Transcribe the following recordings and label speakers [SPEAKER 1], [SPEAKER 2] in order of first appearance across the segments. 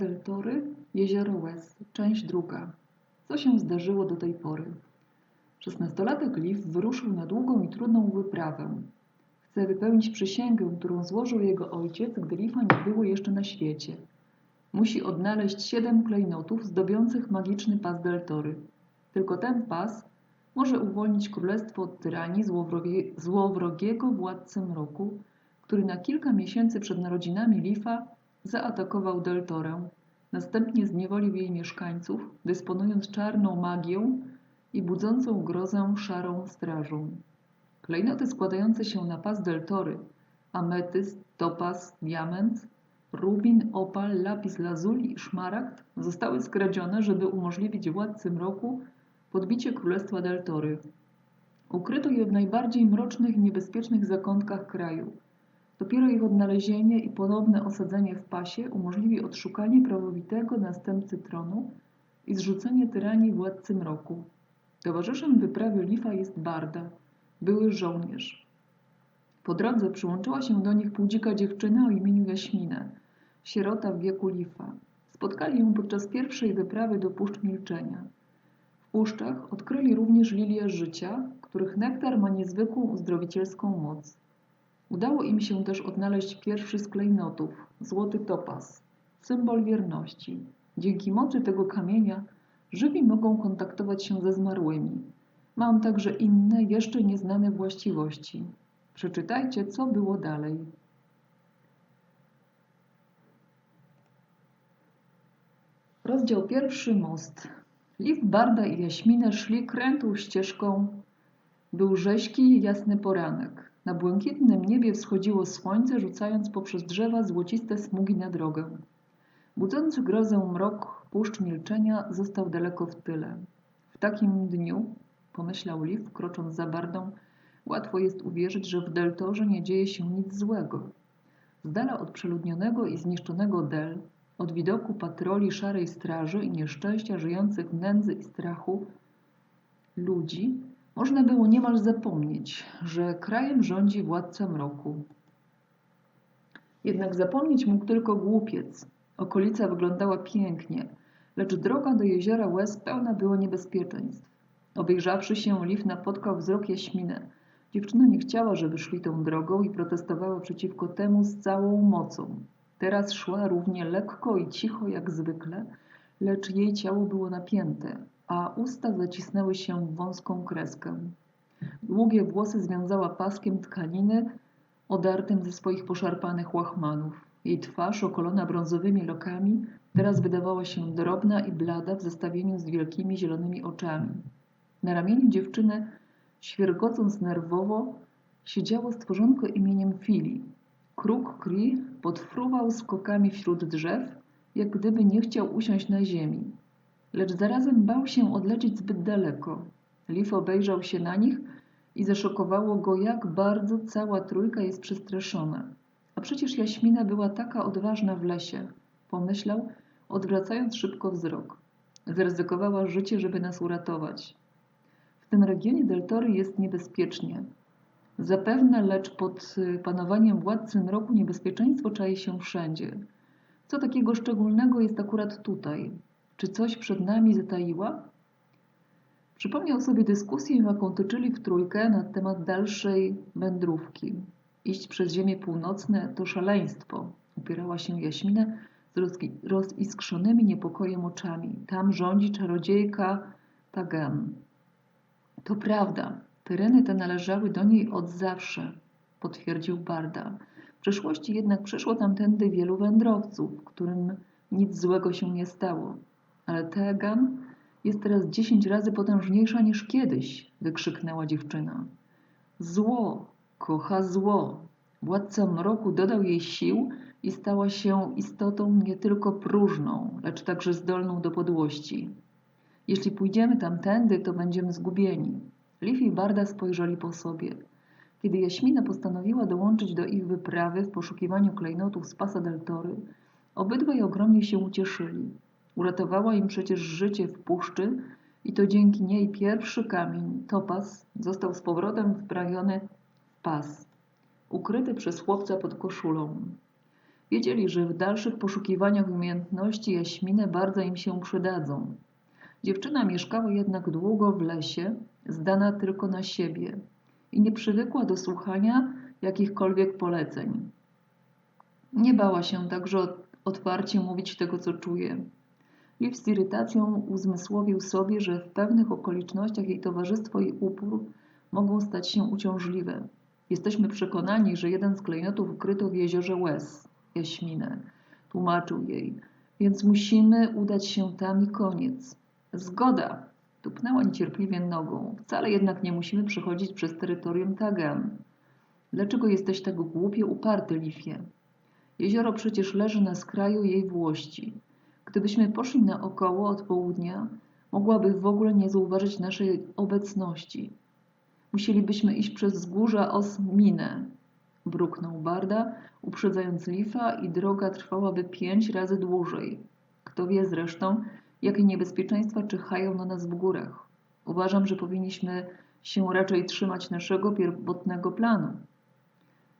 [SPEAKER 1] del Tory, Jezioro Łez, część druga. Co się zdarzyło do tej pory? Szesnastolatek Liv wyruszył na długą i trudną wyprawę. Chce wypełnić przysięgę, którą złożył jego ojciec, gdy Lifa nie było jeszcze na świecie. Musi odnaleźć siedem klejnotów zdobiących magiczny pas del Tory. Tylko ten pas może uwolnić królestwo od tyranii złowrogie, złowrogiego władcy mroku, który na kilka miesięcy przed narodzinami Lifa zaatakował Del Torę, następnie zniewolił jej mieszkańców, dysponując czarną magią i budzącą grozę szarą strażą. Klejnoty składające się na pas Del Tory, ametyst, topaz, diament, rubin, opal, lapis lazuli i szmaragd zostały skradzione, żeby umożliwić władcy mroku podbicie królestwa Del Tory. Ukryto je w najbardziej mrocznych i niebezpiecznych zakątkach kraju. Dopiero ich odnalezienie i ponowne osadzenie w pasie umożliwi odszukanie prawowitego następcy tronu i zrzucenie tyranii władcy mroku. Towarzyszem wyprawy Lifa jest Barda, były żołnierz. Po drodze przyłączyła się do nich półdzika dziewczyna o imieniu Jaśmina, sierota w wieku Lifa. Spotkali ją podczas pierwszej wyprawy do Puszcz Milczenia. W puszczach odkryli również lilie życia, których nektar ma niezwykłą uzdrowicielską moc. Udało im się też odnaleźć pierwszy z klejnotów, złoty topaz, symbol wierności. Dzięki mocy tego kamienia żywi mogą kontaktować się ze zmarłymi. Mam także inne, jeszcze nieznane właściwości. Przeczytajcie, co było dalej. Rozdział pierwszy Most. Liv, Barda i Jaśmina szli krętą ścieżką. Był rzeźki i jasny poranek. Na błękitnym niebie wschodziło słońce, rzucając poprzez drzewa złociste smugi na drogę. Budzący grozę mrok puszcz milczenia został daleko w tyle. W takim dniu, pomyślał Liv, krocząc za Bardą, łatwo jest uwierzyć, że w Deltorze nie dzieje się nic złego. Z dala od przeludnionego i zniszczonego Del, od widoku patroli szarej straży i nieszczęścia żyjących w nędzy i strachu ludzi, można było niemal zapomnieć, że krajem rządzi władca mroku. Jednak zapomnieć mógł tylko głupiec. Okolica wyglądała pięknie, lecz droga do jeziora Łez pełna była niebezpieczeństw. Obejrzawszy się, Liv napotkał wzrok Jaśminę. Dziewczyna nie chciała, żeby szli tą drogą i protestowała przeciwko temu z całą mocą. Teraz szła równie lekko i cicho jak zwykle, lecz jej ciało było napięte, a usta zacisnęły się w wąską kreskę. Długie włosy związała paskiem tkaniny odartym ze swoich poszarpanych łachmanów. Jej twarz, okolona brązowymi lokami, teraz wydawała się drobna i blada w zestawieniu z wielkimi zielonymi oczami. Na ramieniu dziewczyny, świergocąc nerwowo, siedziało stworzonko imieniem Fili. Kruk Kri podfruwał skokami wśród drzew, jak gdyby nie chciał usiąść na ziemi. Lecz zarazem bał się odlecieć zbyt daleko. Lif obejrzał się na nich i zaszokowało go, jak bardzo cała trójka jest przestraszona. A przecież Jaśmina była taka odważna w lesie, pomyślał, odwracając szybko wzrok. Zaryzykowała życie, żeby nas uratować. W tym regionie Deltory jest niebezpiecznie. Zapewne, lecz pod panowaniem władcy mroku niebezpieczeństwo czai się wszędzie. Co takiego szczególnego jest akurat tutaj? Czy coś przed nami zataiła? Przypomniał sobie dyskusję, jaką toczyli w trójkę na temat dalszej wędrówki. Iść przez ziemię północne to szaleństwo, upierała się Jaśmina z roziskrzonymi niepokojem oczami. Tam rządzi czarodziejka Tagan. To prawda, tereny te należały do niej od zawsze, potwierdził Barda. W przeszłości jednak przeszło tamtędy wielu wędrowców, którym nic złego się nie stało. Ale Tegan jest teraz dziesięć razy potężniejsza niż kiedyś, wykrzyknęła dziewczyna. Zło, kocha zło. Władca mroku dodał jej sił i stała się istotą nie tylko próżną, lecz także zdolną do podłości. Jeśli pójdziemy tamtędy, to będziemy zgubieni. Liv i Barda spojrzeli po sobie. Kiedy Jaśmina postanowiła dołączyć do ich wyprawy w poszukiwaniu klejnotów z Pasa del Tory, obydwaj ogromnie się ucieszyli. Uratowała im przecież życie w puszczy i to dzięki niej pierwszy kamień, topaz, został z powrotem wprawiony w pas, ukryty przez chłopca pod koszulą. Wiedzieli, że w dalszych poszukiwaniach umiejętności Jaśminy bardzo im się przydadzą. Dziewczyna mieszkała jednak długo w lesie, zdana tylko na siebie i nie przywykła do słuchania jakichkolwiek poleceń. Nie bała się także otwarcie mówić tego, co czuje. Liv z irytacją uzmysłowił sobie, że w pewnych okolicznościach jej towarzystwo i upór mogą stać się uciążliwe. Jesteśmy przekonani, że jeden z klejnotów ukryto w jeziorze Łez, Jaśminę, tłumaczył jej, więc musimy udać się tam i koniec. Zgoda, tupnęła niecierpliwie nogą. Wcale jednak nie musimy przechodzić przez terytorium Tagan. Dlaczego jesteś tak głupie uparty, Lifie? Jezioro przecież leży na skraju jej włości. Gdybyśmy poszli naokoło od południa, mogłaby w ogóle nie zauważyć naszej obecności. Musielibyśmy iść przez wzgórza Osminę. Bruknął Barda, uprzedzając Lifa i droga trwałaby pięć razy dłużej. Kto wie zresztą, jakie niebezpieczeństwa czyhają na nas w górach. Uważam, że powinniśmy się raczej trzymać naszego pierwotnego planu.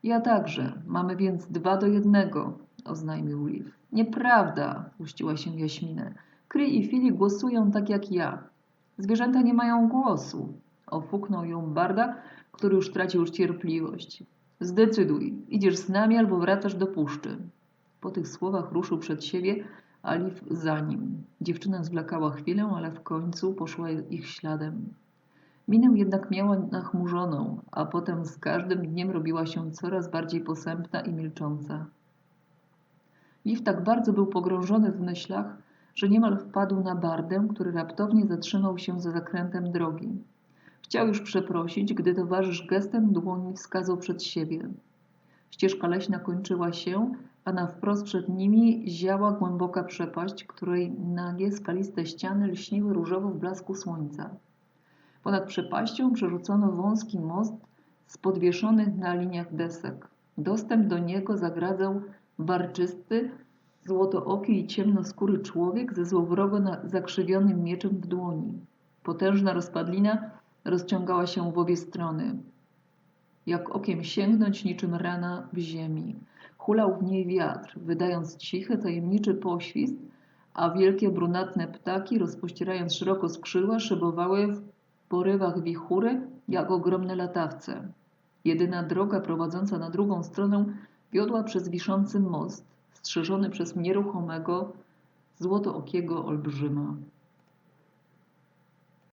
[SPEAKER 1] Ja także. Mamy więc dwa do jednego, oznajmił Liv. Nieprawda, puściła się Jaśminę. Kry i Fili głosują tak jak ja. Zwierzęta nie mają głosu. Ofuknął ją Barda, który już tracił cierpliwość. Zdecyduj, idziesz z nami albo wracasz do puszczy. Po tych słowach ruszył przed siebie, a Liv za nim. Dziewczyna zwlekała chwilę, ale w końcu poszła ich śladem. Minę jednak miała nachmurzoną, a potem z każdym dniem robiła się coraz bardziej posępna i milcząca. Liv tak bardzo był pogrążony w myślach, że niemal wpadł na bardę, który raptownie zatrzymał się za zakrętem drogi. Chciał już przeprosić, gdy towarzysz gestem dłoni wskazał przed siebie. Ścieżka leśna kończyła się, a na wprost przed nimi ziała głęboka przepaść, której nagie, skaliste ściany lśniły różowo w blasku słońca. Ponad przepaścią przerzucono wąski most z podwieszonych na liniach desek. Dostęp do niego zagradzał barczysty, złotooki i ciemnoskóry człowiek ze złowrogo zakrzywionym mieczem w dłoni. Potężna rozpadlina rozciągała się w obie strony. Jak okiem sięgnąć niczym rana w ziemi. Hulał w niej wiatr, wydając cichy, tajemniczy poświst, a wielkie brunatne ptaki, rozpościerając szeroko skrzydła, szybowały w porywach wichury, jak ogromne latawce. Jedyna droga prowadząca na drugą stronę wiodła przez wiszący most, strzeżony przez nieruchomego, złotookiego olbrzyma.